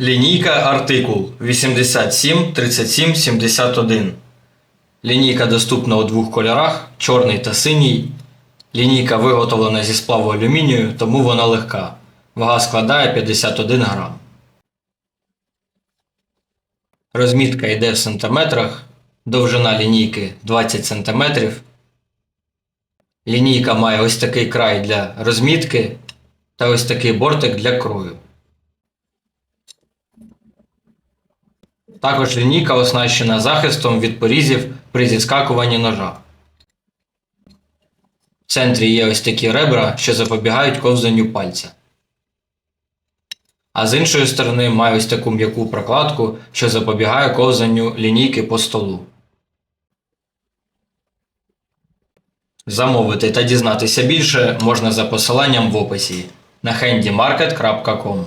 Лінійка артикул 87 37 71. Лінійка доступна у двох кольорах чорний та синій. Лінійка виготовлена зі сплаву алюмінію, тому вона легка. Вага складає 51 грам. Розмітка йде в сантиметрах. Довжина лінійки 20 см. Лінійка має ось такий край для розмітки та ось такий бортик для крою. Також лінійка оснащена захистом від порізів при зіскакуванні ножа. В центрі є ось такі ребра, що запобігають ковзанню пальця. А з іншої сторони має ось таку м'яку прокладку, що запобігає ковзанню лінійки по столу. Замовити та дізнатися більше можна за посиланням в описі на handymarket.com